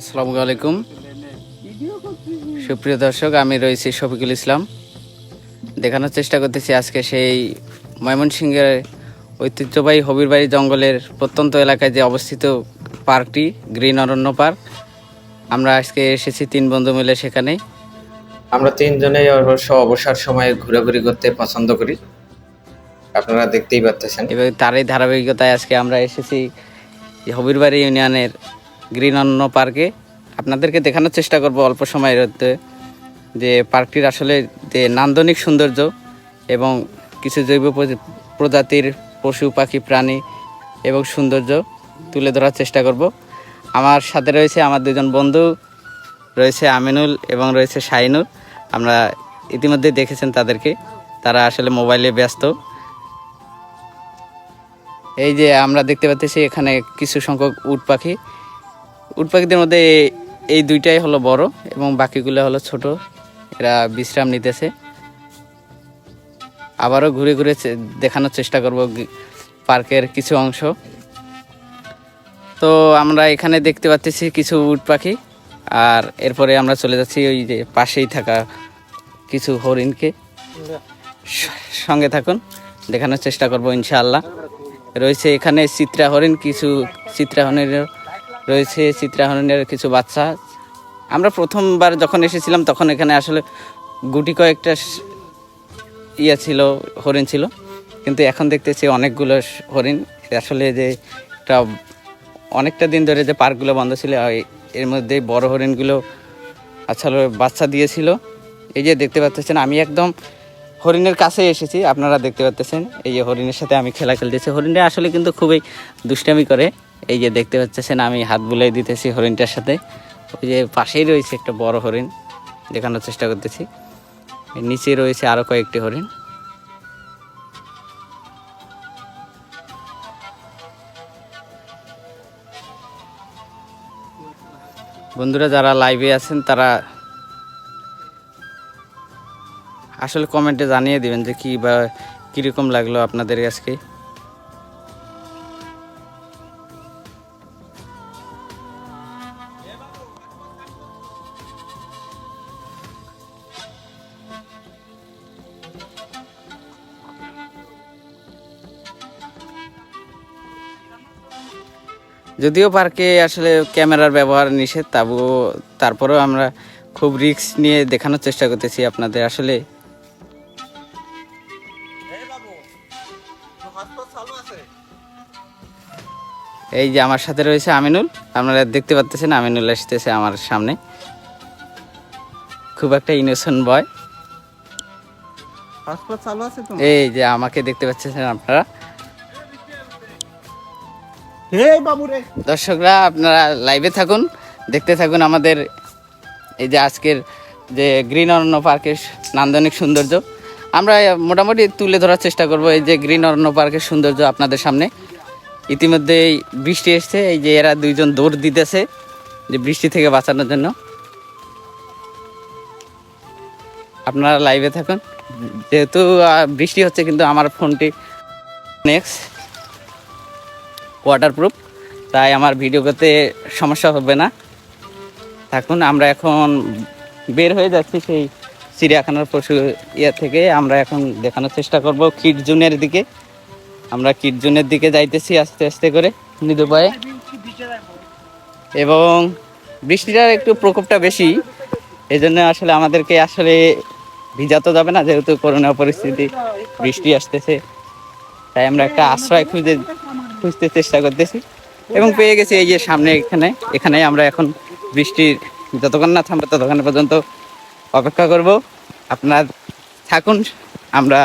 আসসালামু আলাইকুম। সুপ্রিয় দর্শক, আমি রয়েছি শফিকুল ইসলাম। দেখানোর চেষ্টা করতেছি আজকে সেই ময়মনসিংহের ঐতিহ্যবাহী হবিরবাড়ি জঙ্গলের প্রত্যন্ত এলাকায় যে অবস্থিত পার্কটি, গ্রিন অরণ্য পার্ক। আমরা আজকে এসেছি তিন বন্ধু মিলে সেখানে। আমরা তিনজনেই অবশ্য অবসর সময়ে ঘোরাঘুরি করতে পছন্দ করি। আপনারা দেখতেই পাচ্ছেন এবং তারই ধারাবাহিকতায় আজকে আমরা এসেছি হবিরবাড়ি ইউনিয়নের গ্রিন অরণ্য পার্কে। আপনাদেরকে দেখানোর চেষ্টা করব অল্প সময়ের মধ্যে যে পার্কটির আসলে যে নান্দনিক সৌন্দর্য এবং কিছু জৈব প্রজ- প্রজাতির পশু, পাখি, প্রাণী এবং সৌন্দর্য তুলে ধরার চেষ্টা করব। আমার সাথে রয়েছে আমার দুজন বন্ধু, রয়েছে আমিনুল এবং রয়েছে শাহিনুর আমরা ইতিমধ্যে দেখেছেন তাদেরকে। তারা আসলে মোবাইলে ব্যস্ত। এই যে আমরা দেখতে পাচ্ছি এখানে কিছু সংখ্যক উট পাখি। উট পাখিদের মধ্যে এই দুইটাই হলো বড় এবং বাকিগুলো হলো ছোট। এরা বিশ্রাম নিতেছে। আবারও ঘুরে ঘুরে দেখানোর চেষ্টা করব পার্কের কিছু অংশ। তো আমরা এখানে দেখতে পাচ্ছি কিছু উট পাখি। আর এরপরে আমরা চলে যাচ্ছি ওই যে পাশেই থাকা কিছু হরিণকে। সঙ্গে থাকুন, দেখানোর চেষ্টা করব ইনশাআল্লাহ। রয়েছে এখানে চিত্রা হরিণ, কিছু চিত্রা হরিণের রয়েছে চিত্রা হরিণের কিছু বাচ্চা। আমরা প্রথমবার যখন এসেছিলাম, তখন এখানে আসলে গুটি কয়েকটা ইয়ে ছিল, হরিণ ছিল। কিন্তু এখন দেখতেছি অনেকগুলো হরিণ। আসলে যে একটা অনেকটা দিন ধরে যে পার্কগুলো বন্ধ ছিল এর মধ্যে বড় হরিণগুলো আসলে বাচ্চা দিয়েছিল। এই যে দেখতে পাচ্ছেন, আমি একদম হরিণের কাছে এসেছি, আপনারা দেখতে পাচ্ছেন, এই যে হরিণের সাথে আমি খেলা খেলতেছি। হরিণটা আসলে কিন্তু খুবই দুষ্টামি করে, এই যে দেখতে পাচ্ছেন, আমি হাত বুলাই দিতেছি হরিণটার সাথে। ওই যে পাশেই রয়েছে একটা বড় হরিণ, দেখানোর চেষ্টা করতেছি। নিচে রয়েছে আরও কয়েকটি হরিণ। বন্ধুরা, যারা লাইভে আছেন, তারা আসলে কমেন্টে জানিয়ে দিবেন যে কী বা কীরকম লাগল আপনাদের আজকে। যদিও পার্কে আসলে ক্যামেরার ব্যবহার নিষেধ, তবুও তারপরেও আমরা খুব রিস্ক নিয়ে দেখানোর চেষ্টা করতেছি আপনাদের আসলে। এই যে আমার সাথে রয়েছে আমিনুল। আপনারা দেখতে পাচ্ছেন আমিনুল আসতেছে আমার সামনে। খুব একটা ইনোসেন্ট বয় এই যে আমাকে দেখতে পাচ্ছেন আপনারা। দর্শকরা আপনারা লাইভে থাকুন দেখতে থাকুন আমাদের এই যে আজকের যে গ্রিন অরণ্য পার্কের নান্দনিক সৌন্দর্য। আমরা মোটামুটি তুলে ধরার চেষ্টা করব এই যে গ্রিন অরণ্য পার্কের সৌন্দর্য আপনাদের সামনে। ইতিমধ্যেই বৃষ্টি এসছে, এই যে এরা দুইজন দৌড় দিতেছে যে বৃষ্টি থেকে বাঁচানোর জন্য। আপনারা লাইভে থাকুন। যেহেতু বৃষ্টি হচ্ছে, কিন্তু আমার ফোনটি নেক্সট ওয়াটারপ্রুফ তাই আমার ভিডিও করতে সমস্যা হবে না। থাকুন, আমরা এখন বের হয়ে যাচ্ছি সেই চিড়িয়াখানার পশু ইয়ে থেকে আমরা এখন দেখানোর চেষ্টা করব কিট জুনের দিকে। আমরা কিট জুনের দিকে যাইতেছি আস্তে আস্তে করে মৃদু পায়ে এবং বৃষ্টিটার একটু প্রকোপটা বেশি এই জন্য আসলে আমাদেরকে আসলে ভিজা তো যাবে না, যেহেতু করোনা পরিস্থিতি, বৃষ্টি আসতেছে। তাই আমরা একটা আশ্রয় খুঁজে, খুঁজতে চেষ্টা করতেছি। এবং পেয়ে গেছি এই যে সামনে এখানে এখানে আমরা এখন বৃষ্টির, যতক্ষণ না থামবে ততক্ষণ পর্যন্ত অপেক্ষা করব। আপনার থাকুন আমরা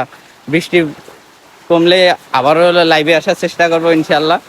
বৃষ্টি কমলে আবারও লাইভে আসার চেষ্টা করব ইনশাল্লাহ